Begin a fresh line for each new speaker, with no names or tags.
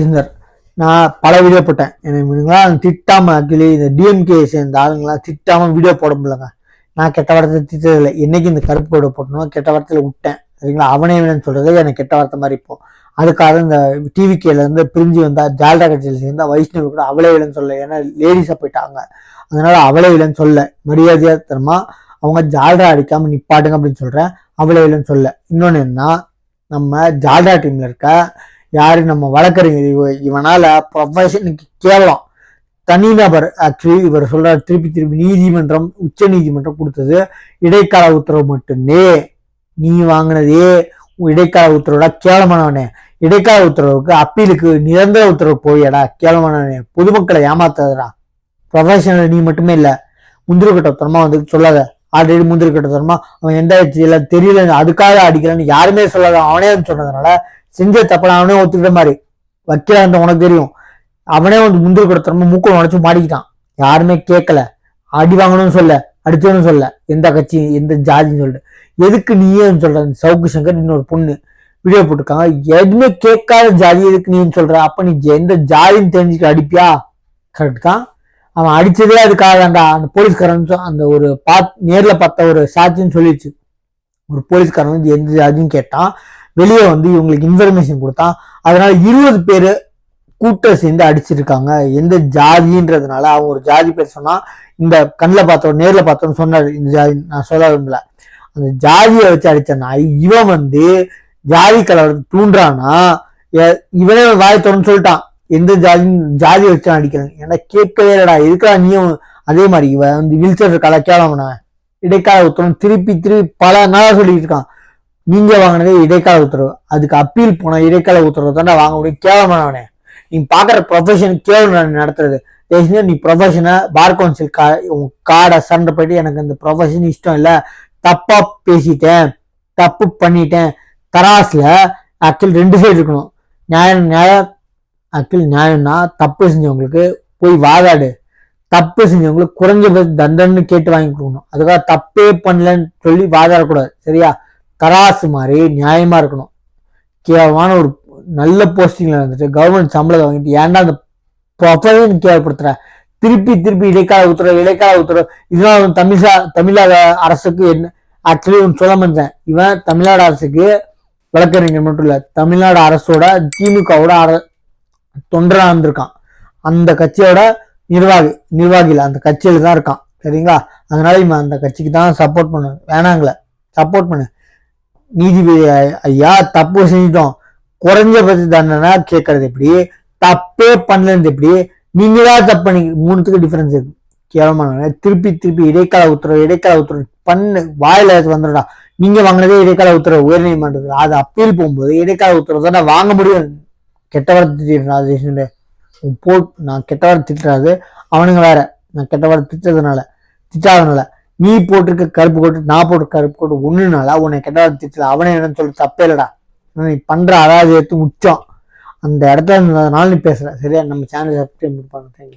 சுந்தர் நான் பல வீடியோ போட்டேன். எனக்கு திட்டாம ஆக்சுவலி இந்த டிஎம்கே சேர்ந்த ஆளுங்களாம் திட்டாம வீடியோ போட முடியலங்க. நான் கெட்ட வார்த்தை திட்டதில்லை. என்னைக்கு இந்த கருப்பு கோடை போட்டணும் கெட்ட வார்த்தையில விட்டேன். சரிங்களா? அவனே வேணும்னு சொல்றது எனக்கு கெட்ட வார்த்தை மாதிரி இப்போ. அதுக்காக இந்த டிவிகேல இருந்து பிரிஞ்சு வந்தா ஜால்டா கட்சியில் சேர்ந்தா வைஷ்ணவி கூட அவளே இல்லைன்னு சொல்ல ஏன்னா லேடிஸா போயிட்டாங்க. அதனால அவளே இல்லைன்னு சொல்ல மரியாதையா தரமா அவங்க ஜால்டா அடிக்காம நிப்பாட்டுங்க அப்படின்னு சொல்றேன். அவளே இல்லைன்னு சொல்ல இன்னொன்னு என்ன நம்ம ஜால்டா டீம்ல இருக்க யாரு நம்ம வழக்கறிஞர்? இவ- இவனால ப்ரொஃபஷனுக்கு கேவலம். தனிநபர் ஆக்சுவலி இவர் சொல்றாரு திருப்பி திருப்பி நீதிமன்றம் உச்ச நீதிமன்றம் கொடுத்தது இடைக்கால உத்தரவு மட்டுமே. நீ வாங்கினதே இடைக்கால உத்தரவுடா கேவலமானவனே. இடைக்கால உத்தரவுக்கு அப்பீலுக்கு நிரந்தர உத்தரவு போயடா கேவலமானவனே. பொதுமக்களை ஏமாத்தாதடா. ப்ரொஃபஷனல் நீ மட்டுமே இல்ல. முந்திரி கட்டத்தனமா வந்து சொல்லாத. ஆல்ரெடி முந்திரி கட்டத்தனமா அவன் எந்த இல்ல தெரியல அதுக்காக அடிக்கலன்னு யாருமே சொல்லாத. அவனே சொன்னதுனால செஞ்ச தப்ப அவனே ஒத்துக்கிட்ட மாதிரி. வைக்கலான்ற உனக்கு தெரியும். அவனே வந்து முந்திரி கொடுத்தரம மூக்கம் உடச்சு மாட்டிக்கிட்டான். யாருமே கேட்கல அடி வாங்கணும்னு சொல்ல அடிச்சோன்னு சொல்ல. எந்த கட்சி எந்த ஜாதின்னு சொல்லிட்டு எதுக்கு நீயே சொல்ற? இந்த சவுக்கு சங்கர் இன்னொரு பொண்ணு வீடியோ போட்டிருக்காங்க. எதுவுமே கேட்காத ஜாதி எதுக்கு நீன்னு சொல்ற? அப்ப நீ எந்த ஜாதின்னு தெரிஞ்சுக்க அடிப்பியா? கரெக்ட் தான். அவன் அடிச்சதே அதுக்காக தான்டா. அந்த போலீஸ்காரன் அந்த ஒரு பாத் நேர்ல பார்த்த ஒரு சாட்சின்னு சொல்லிடுச்சு. ஒரு போலீஸ்காரன் வந்து எந்த ஜாதின்னு கேட்டான். வெளியே வந்து இவங்களுக்கு இன்ஃபர்மேஷன் கொடுத்தான். அதனால இருபது பேர் கூட்டம் சேர்ந்து அடிச்சிருக்காங்க. எந்த ஜாதின்றதுனால அவன் ஒரு ஜாதி பேர் சொன்னா இந்த கண்ணில் பார்த்தவன் நேரில் பார்த்தோன்னு சொன்னார். இந்த ஜாதி நான் சொல்ல விரும்பல. அந்த ஜாதியை வச்சு அடிச்சனா இவன் வந்து ஜாதி கலவரத்தை தூண்டுறான்னா இவனே வாய் சொல்லிட்டான். எந்த ஜாதி ஜாதியை வச்சு நான் அடிக்கிறேன்? ஏன்னா கேட்கவே இல்லடா. இருக்கா நீயும் அதே மாதிரி? இவன் வந்து வில்சர் கலை கேளவனவன் இடைக்கால ஒருத்தவன் திருப்பி திருப்பி பல நாளாக சொல்லிட்டு இருக்கான். நீங்க வாங்கினதே இடைக்கால உத்தரவு. அதுக்கு அப்பீல் போன இடைக்கால உத்தரவு தானே வாங்க முடியும். கேவலமானவனே. நீ பாக்குற ப்ரொஃபஷன் கேவலம் நடத்துறது. தயவு நீ ப்ரொஃபஷனை பார் கவுன்சில் கா உன் கார்டை சண்டை போயிட்டு எனக்கு இந்த ப்ரொஃபஷன் இஷ்டம் இல்லை. தப்பா பேசிட்டேன். தப்பு பண்ணிட்டேன். தராசில் ஆக்சுவல் ரெண்டு சைடு இருக்கணும். நியாயம் நியாயம் ஆக்சுவல் நியாயம்னா தப்பு செஞ்சவங்களுக்கு போய் வாதாடு. தப்பு செஞ்சவங்களுக்கு குறைஞ்சபட்ச தண்டன்னு கேட்டு வாங்கி கொடுக்கணும். அதுக்காக தப்பே பண்ணலன்னு சொல்லி வாதாடக்கூடாது. சரியா? தராசு மாதிரி நியாயமாக இருக்கணும். கேவலமான ஒரு நல்ல போஸ்டிங்கில் வந்துட்டு கவர்மெண்ட் சம்பளத்தை வாங்கிட்டு ஏன்டா அந்த ப்ரொஃபஷன் கேவலப்படுத்துற? திருப்பி திருப்பி இடைக்கால உத்தரவு இடைக்கால உத்தரவு. இதனால தமிழா தமிழக அரசுக்கு என்ன? ஆக்சுவலி ஒன்று சொல்ல மாட்டேன் இவன் தமிழ்நாடு அரசுக்கு வழக்கறிஞர் மட்டும் இல்லை தமிழ்நாடு அரசோட திமுகவோட அர தொண்டராக இருந்திருக்கான். அந்த கட்சியோட நிர்வாகி நிர்வாகியில் அந்த கட்சியில் தான் இருக்கான். சரிங்களா? அதனால இவன் அந்த கட்சிக்கு தான் சப்போர்ட் பண்ணு வேணாங்கள சப்போர்ட் பண்ணு. நீதிபதி ஐயா தப்பு செஞ்சிட்டோம். குறைஞ்சபட்ச தண்டனை கேட்கறது எப்படி? தப்பே பண்ணலன்றது எப்படி? நீங்க தான் தப்பு பண்ணி மூணுத்துக்கு டிஃபரன்ஸ் இருக்கு. கேவலமான திருப்பி திருப்பி இடைக்கால உத்தரவு இடைக்கால உத்தரவு பண்ணு. வாயில வந்துடா நீங்க வாங்கினதே இடைக்கால உத்தரவு உயர்நீதிமன்றத்தில். அது அப்பீல் போகும்போது இடைக்கால உத்தரவு தானே வாங்க முடியும். கெட்ட வார்த்தை போ நான் கெட்ட வார்த்தை திட்டுறாது அவனுங்க வேற. நான் கெட்ட வார்த்தை திட்டதுனால திட்டாதனால. நீ போட்டிருக்க கருப்பு கோட்டு நான் போட்டு கருப்பு கோட்டு ஒண்ணுனால உன்னை கெட்ட திட்டல. அவனே என்னன்னு சொல்லி தப்பே இல்லடா. நீ பண்ற அதாவது எடுத்து உச்சம் அந்த இடத்துல இருந்ததுனால நீ பேசுற. சரியா? நம்ம சேனல் சப்ஸ்கிரைப் பண்ணுங்க